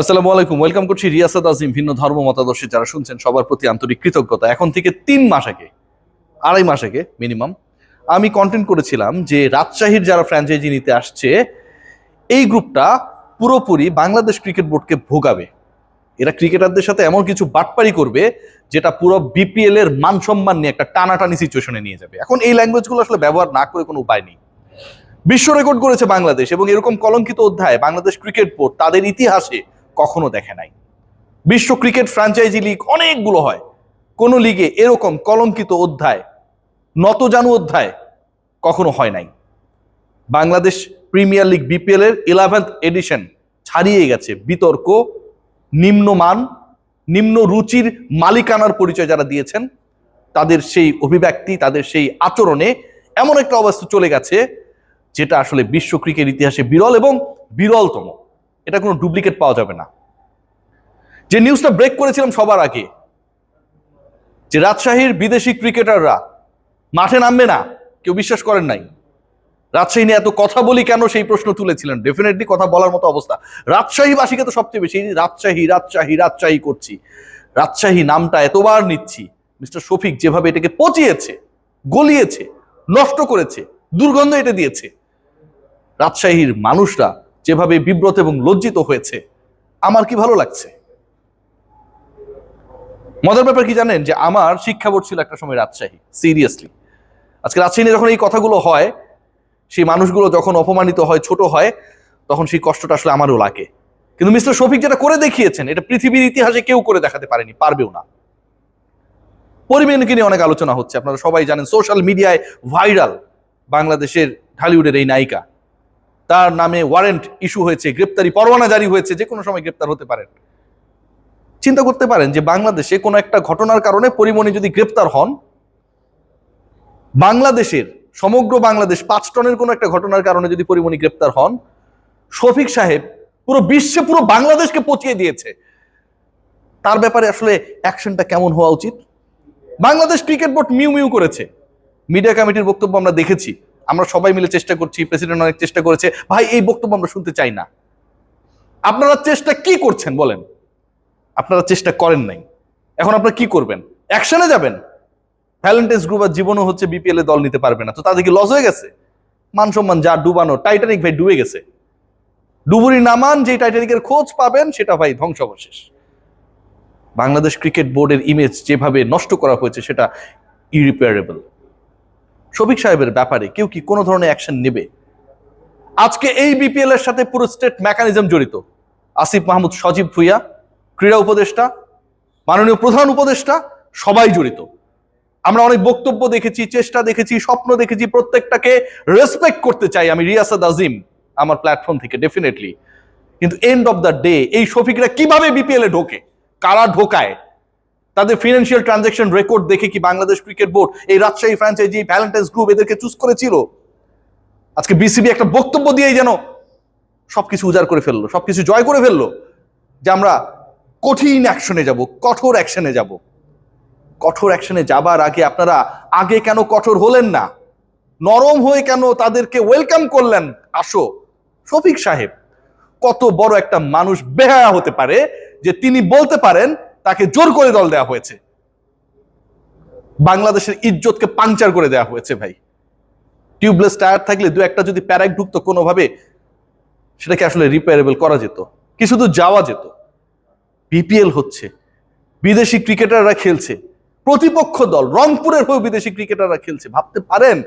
আসসালামু আলাইকুম। ওয়েলকাম করছি রিয়াসাদ আজিম, ভিন্ন ধর্ম মতাদর্শী যারা শুনছেন, সবার প্রতি আন্তরিক কৃতজ্ঞতা। এখন থেকে তিন মাস আগে, আড়াই মাস আগে মিনিমাম আমি কন্টেন্ট করেছিলাম যে রাজশাহীর যারা ফ্র্যাঞ্চাইজি নিতে আসছে, এই গ্রুপটা পুরোপুরি বাংলাদেশ ক্রিকেট বোর্ডকে ভোগাবে। এরা ক্রিকেটারদের সাথে এমন কিছু বাটপারি করবে, যেটা পুরো বিপিএল এর মান সম্মান নিয়ে একটা টানাটানি সিচুয়েশনে নিয়ে যাবে। এখন এই ল্যাঙ্গুয়েজগুলো আসলে ব্যবহার না করে কোনো উপায় নেই। বিশ্ব রেকর্ড করেছে বাংলাদেশ এবং এরকম কলঙ্কিত অধ্যায় বাংলাদেশ ক্রিকেট বোর্ড তাদের ইতিহাসে কখনো দেখে নাই। বিশ্ব ক্রিকেট ফ্র্যাঞ্চাইজি লিগ অনেকগুলো হয়। কোন লিগে এরকম কলঙ্কিত অধ্যায়, নতজানু অধ্যায় কখনো হয় নাই। বাংলাদেশ প্রিমিয়ার লিগ বিপিএল এর ইলেভেন্থ এডিশন ছাড়িয়ে গেছে। বিতর্ক, নিম্নমান, নিম্ন রুচির মালিকানার পরিচয় যারা দিয়েছেন, তাদের সেই অভিব্যক্তি, তাদের সেই আচরণে এমন একটা অবস্থা চলে গেছে, যেটা আসলে বিশ্ব ক্রিকেট ইতিহাসে বিরল এবং বিরলতম। এটা কোনো ডুপ্লিকেট পাওয়া যাবে না। যে নিউজটা ব্রেক করেছিলাম সবার আগে, যে রাজশাহীর বিদেশি ক্রিকেটাররা মাঠে নামবে না, কেউ বিশ্বাস করেন নাই। রাজশাহী নিয়ে এত কথা বলি কেন সেই প্রশ্ন তুলেছিলেন? ডেফিনেটলি কথা বলার মতো অবস্থা। রাজশাহীবাসীকে তো সবচেয়ে বেশি রাজশাহী রাজশাহী রাজশাহী করছি। রাজশাহী নামটা এতবার নিচ্ছি, মিস্টার শফিক যেভাবে এটাকে পচিয়েছে, গলিয়েছে, নষ্ট করেছে, দুর্গন্ধ এটা দিয়েছে, রাজশাহীর মানুষরা যেভাবে বিব্রত এবং লজ্জিত হয়েছে, আমার কি ভালো লাগছে? মজার ব্যাপার কি জানেন যে আমার শিক্ষা বোর্ড ছিল একটা সময় রাজশাহী সিরিয়াসলি আজকে রাজশাহী যখন এই কথাগুলো হয়, সেই মানুষগুলো যখন অপমানিত হয়, ছোট হয়, তখন সেই কষ্টটা আসলে আমারও লাগে। কিন্তু মিস্টার শফিক যেটা করে দেখিয়েছেন, এটা পৃথিবীর ইতিহাসে কেউ করে দেখাতে পারেনি, পারবেও না। পরিবেশকে নিয়ে অনেক আলোচনা হচ্ছে, আপনারা সবাই জানেন সোশ্যাল মিডিয়ায় ভাইরাল বাংলাদেশের ঢালিউডের এই নায়িকা। তার নামে ওয়ারেন্ট ইস্যু হয়েছে, গ্রেপ্তারি পরোয়ানা জারি হয়েছে, যে কোনো সময় গ্রেপ্তার হতে পারেন চিন্তা করতে পারেন যে বাংলাদেশে কোনো একটা ঘটনার কারণে পরিমণি যদি গ্রেপ্তার হন, বাংলাদেশের, সমগ্র বাংলাদেশ পাঁচ টনের কোনো একটা ঘটনার কারণে যদি পরিমণি গ্রেপ্তার হন, শফিক সাহেব পুরো বিশ্বে, পুরো বাংলাদেশকে পচিয়ে দিয়েছে। তার ব্যাপারে আসলে অ্যাকশনটা কেমন হওয়া উচিত? বাংলাদেশ ক্রিকেট বোর্ড মিউ মিউ করেছে। মিডিয়া কমিটির বক্তব্য আমরা দেখেছি। আমরা সবাই মিলে চেষ্টা করছি প্রেসিডেন্ট অনেক চেষ্টা করেছে। ভাই, এই বক্তব্য আমরা শুনতে চাই না। আপনারা চেষ্টা কি করছেন বলেন? আপনারা চেষ্টা করেন নাই। এখন আপনারা কি করবেন? অ্যাকশনে যাবেন। ভ্যালেন্টাইন্স গ্রুপ আর জীবনও হচ্ছে বিপিএল এ দল নিতে পারবে না। তো তাদের কি লস হয়ে গেছে? মান সম্মান যা ডুবানো টাইটানিক ভাই ডুবে গেছে। ডুবুরি নামান যে টাইটানিকের খোঁজ পাবেন, সেটা ভাই ধ্বংসাবশেষ। বাংলাদেশ ক্রিকেট বোর্ডের ইমেজ যেভাবে নষ্ট করা হয়েছে, সেটা ইরিপেয়ারেবল শফিক সাহেবের ব্যাপারে কেউ কি কোনো ধরনের অ্যাকশন নেবে? আজকে এই বিপিএল এর সাথে পুরো স্টেট মেকানিজম জড়িত। আসিফ মাহমুদ সজীব ভুইয়া, ক্রীড়া উপদেষ্টা, মাননীয় প্রধান উপদেষ্টা, সবাই জড়িত। আমরা অনেক বক্তব্য দেখেছি, চেষ্টা দেখেছি, স্বপ্ন দেখেছি, প্রত্যেকটাকে রেসপেক্ট করতে চাই আমি রিয়াসাদ আজিম আমার প্ল্যাটফর্ম থেকে ডেফিনেটলি কিন্তু এন্ড অফ দ্য ডে এই শফিকরা কীভাবে বিপিএল এ ঢোকে? কারা ঢোকায়? তাদের ফিনান্সিয়াল ট্রানজাকশন রেকর্ড দেখে কি বাংলাদেশ ক্রিকেট বোর্ড এই রাজশাহী ফ্র্যাঞ্চাইজি ভ্যালেন্টাইন্স গ্রুপ এদেরকে চুজ করেছিল? আজকে বিসিবি একটা বক্তব্য দিয়েই যেন সবকিছু উজাড় করে ফেলল, সবকিছু জয় করে ফেলল, যে আমরা কঠিন অ্যাকশনে যাব, কঠোর অ্যাকশনে যাব। কঠোর অ্যাকশনে যাবার আগে আপনারা আগে কেন কঠোর হলেন না? নরম হয়ে কেন তাদেরকে ওয়েলকাম করলেন? আসো, শফিক সাহেব, কত বড় একটা মানুষ বেহায়া হতে পারে যে তিনি বলতে পারেন তাকে জোর করে দল দেওয়া হয়েছে। বাংলাদেশের ইজ্জতকে পাংচার করে দেওয়া হয়েছে ভাই। টিউবলেস টায়ার থাকলে দু একটা যদি প্যারাক ঢুকতো কোনোভাবে, সেটাকে আসলে রিপেয়ারেবল করা যেত। কিছু তো যাওয়া যেত। বিপিএল হচ্ছে। বিদেশি ক্রিকেটাররা খেলছে। প্রতিপক্ষ দল, রংপুরের হয়ে বিদেশি ক্রিকেটাররা খেলছে। ভাবতে পারেন?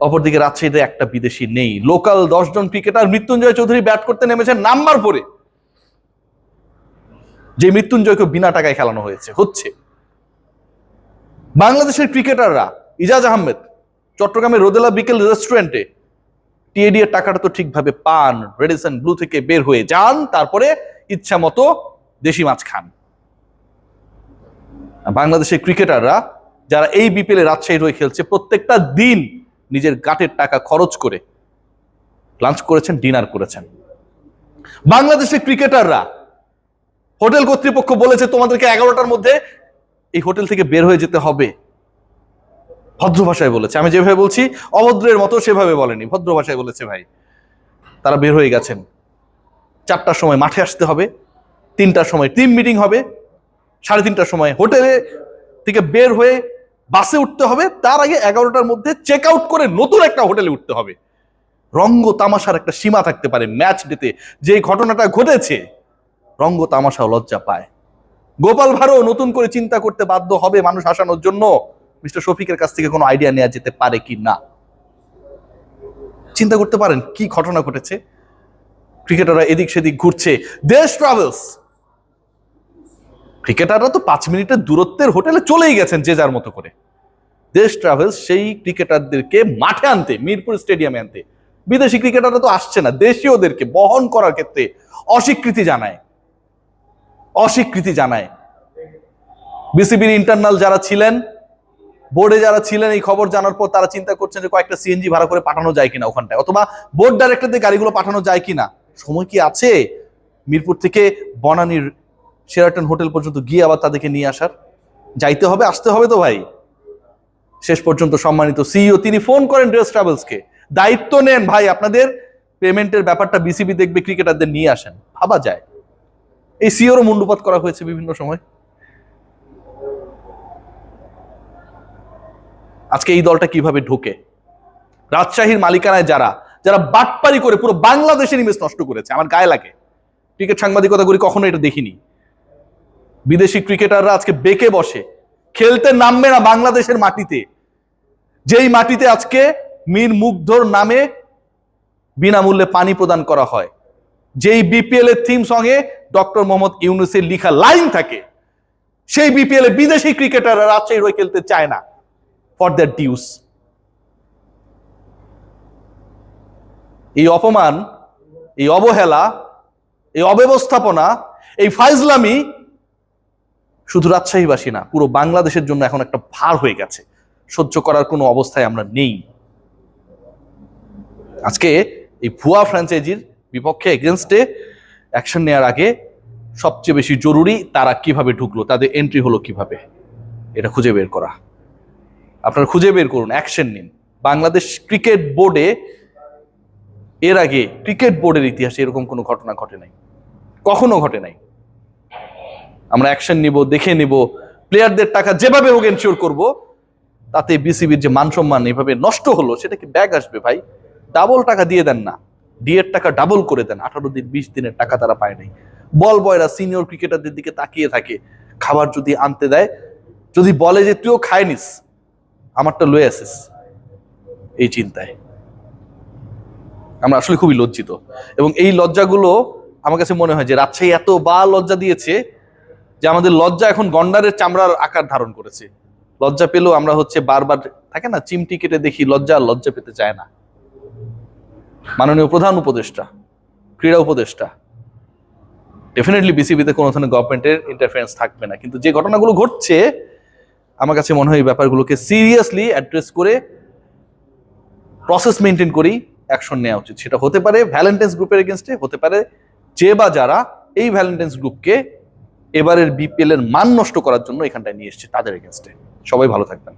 অপরদিকে রাজশাহীতে একটা বিদেশি নেই। লোকাল দশজন ক্রিকেটার মৃত্যুঞ্জয় চৌধুরী ব্যাট করতে নেমেছেন নাম্বার পরে যে মৃত্যুঞ্জয়কে বিনা টাকায় খেলানো হয়েছে, হচ্ছে। বাংলাদেশের ক্রিকেটাররা, ইজাজ আহমেদ, চট্টগ্রামের রোদেলা বিকেল রেস্টুরেন্টে টিএডি এর টাকাটা তো ঠিকভাবে পান, রেডিসন ব্লু থেকে বের হয়ে যান, তারপরে ইচ্ছা মতো দেশি মাছ খান। বাংলাদেশের ক্রিকেটাররা, যারা এই বিপিএল এ রাজশাহী হয়ে খেলছে, প্রত্যেকটা দিন নিজের গাটের টাকা খরচ করে লাঞ্চ করেছেন, ডিনার করেছেন। বাংলাদেশের ক্রিকেটাররা হোটেল কর্তৃপক্ষ বলেছে তোমাদেরকে এগারোটার মধ্যে এই হোটেল থেকে বের হয়ে যেতে হবে। ভদ্র ভাষায় বলেছে। আমি যেভাবে বলছি, অভদ্রের মতো সেভাবে বলেনি। ভদ্র ভাষায় বলেছে ভাই। তারা বের হয়ে গেছেন। চারটার সময় মাঠে আসতে হবে। তিনটার সময় টিম মিটিং হবে। সাড়ে তিনটার সময় হোটেলে থেকে বের হয়ে বাসে উঠতে হবে। তার আগে এগারোটার মধ্যে চেক আউট করে নতুন একটা হোটেলে উঠতে হবে। রঙ্গ তামাশার একটা সীমা থাকতে পারে ম্যাচ ডেতে যে ঘটনাটা ঘটেছে রঙ্গ তামাশা লজ্জা পায়। গোপাল ভাঁড়ও নতুন করে চিন্তা করতে বাধ্য হবে মানুষ আসানোর জন্য। মিস্টার শফিকের কাছ থেকে কোনো আইডিয়া নেওয়া যেতে পারে কি না? চিন্তা করতে পারেন কি ঘটনা ঘটেছে? ক্রিকেটাররা এদিক সেদিক ঘুরছে। দেশ ট্রাভেলস ক্রিকেটাররা তো পাঁচ মিনিটের দূরত্বের হোটেলে চলেই গেছেন যে যার মতো করে। দেশ ট্রাভেলস সেই ক্রিকেটারদেরকে মাঠে আনতে, মিরপুর স্টেডিয়ামে আনতে। বিদেশি ক্রিকেটাররা তো আসছে না, দেশীয়দেরকে বহন করার ক্ষেত্রে অস্বীকৃতি জানায়। অস্বীকৃতি জানায়। বিসিবির ইন্টারনাল যারা ছিলেন বোর্ডে যারা ছিলেন, এই খবর জানার পর তারা চিন্তা করছেন যে কয়েকটা সিএনজি ভাড়া করে পাঠানো যায় কিনা ওখানটায়, অথবা বোর্ড ডাইরেক্টরদের গাড়িগুলো পাঠানো যায় কিনা। সময় কি আছে? মিরপুর থেকে বনানীর শেরাটন হোটেল পর্যন্ত গিয়ে আবার তাদেরকে নিয়ে আসার? যাইতে হবে, আসতে হবে তো ভাই। শেষ পর্যন্ত সম্মানিত সিইও তিনি ফোন করেন ড্রেস ট্রাভেলসকে দায়িত্ব নেন ভাই, আপনাদের পেমেন্টের ব্যাপারটা বিসিবি দেখবে ক্রিকেটারদের নিয়ে আসেন। ভাবা যায়। এই সিওরও মুন্ডুপাত করা হয়েছে বিভিন্ন সময়। আজকে এই দলটা কীভাবে ঢোকে? রাজশাহীর মালিকানায় যারা যারা বাটপারি করে পুরো বাংলাদেশের ইমেজ নষ্ট করেছে, আমার গায়ে লাগে। ক্রিকেট সাংবাদিকতা করি কখনো এটা দেখিনি। বিদেশি ক্রিকেটাররা আজকে বেঁকে বসে, খেলতে নামবে না বাংলাদেশের মাটিতে। যেই মাটিতে আজকে মীর মুগ্ধর নামে বিনামূল্যে পানি প্রদান করা হয়। যেই বিপিএল এর থিম সঙ্গে ডক্টর মোহাম্মদ ইউনুসের লিখা লাইন থাকে, সেই বিপিএল এ বিদেশি ক্রিকেটাররা রাজশাহীর হয়ে খেলতে চায় না ফর দ্যাট ডিউস এই অপমান, এই অবহেলা, এই অব্যবস্থাপনা, এই ফাইজলামি শুধু রাজশাহীবাসী না, পুরো বাংলাদেশের জন্য এখন একটা ভার হয়ে গেছে। সহ্য করার কোনো অবস্থায় আমরা নেই। আজকে এই ভুয়া ফ্র্যাঞ্চাইজির বিপক্ষে এগেনস্টে অ্যাকশন নেওয়ার আগে সবচেয়ে বেশি জরুরি তারা কীভাবে ঢুকলো, তাদের এন্ট্রি হলো কীভাবে, এটা খুঁজে বের করা। আপনারা খুঁজে বের করুন অ্যাকশন নিন। বাংলাদেশ ক্রিকেট বোর্ডে এর আগে ক্রিকেট বোর্ডের ইতিহাসে এরকম কোনো ঘটনা ঘটে নাই। কখনো ঘটে নাই। আমরা অ্যাকশন নিব, দেখে নিব প্লেয়ারদের টাকা যেভাবে হোক এনশিওর করব, তাতে বিসিবির যে মান সম্মান এভাবে নষ্ট হলো, সেটা কি ব্যাগ আসবে ভাই? ডাবল টাকা দিয়ে দেন না। ডিএর টাকা ডাবল করে দেন। আঠারো দিন, বিশ দিনের টাকা তারা পায় নাই। বল বয়রা সিনিয়র ক্রিকেটারদের দিকে তাকিয়ে থাকে। খাবার যদি আনতে দেয়, যদি বলে যে, তুইও খায় নিস, আমারটা লয়ে আসিস। এই চিন্তায়। আমরা আসলে খুবই লজ্জিত। এবং এই লজ্জাগুলো আমার কাছে মনে হয় যে, রাজশাহী এত বা লজ্জা দিয়েছে যে, আমাদের লজ্জা এখন গন্ডারের চামড়ার আকার ধারণ করেছে। লজ্জা পেলেও আমরা হচ্ছে বারবার থাকে না, চিমটি কেটে দেখি, লজ্জা লজ্জা পেতে চায় না। মাননীয় প্রধান উপদেষ্টা, ক্রীড়া উপদেষ্টা। ডেফিনেটলি বিসিবিতে কোনো ধরনের গভর্নমেন্টের ইন্টারফারেন্স থাকবে না। কিন্তু যে ঘটনাগুলো ঘটছে, আমার কাছে মনে হয় এই ব্যাপারগুলোকে সিরিয়াসলি অ্যাড্রেস করে প্রসেস মেনটেন করেই অ্যাকশন নেওয়া উচিত। সেটা হতে পারে ভ্যালেন্টাইন্স গ্রুপের এগেনস্টে হতে পারে যে বা যারা এই ভ্যালেন্টাইন্স গ্রুপকে এবারের বিপিএল এর মান নষ্ট করার জন্য এখানটায় নিয়ে এসছে, তাদের এগেনস্টে সবাই ভালো থাকবেন।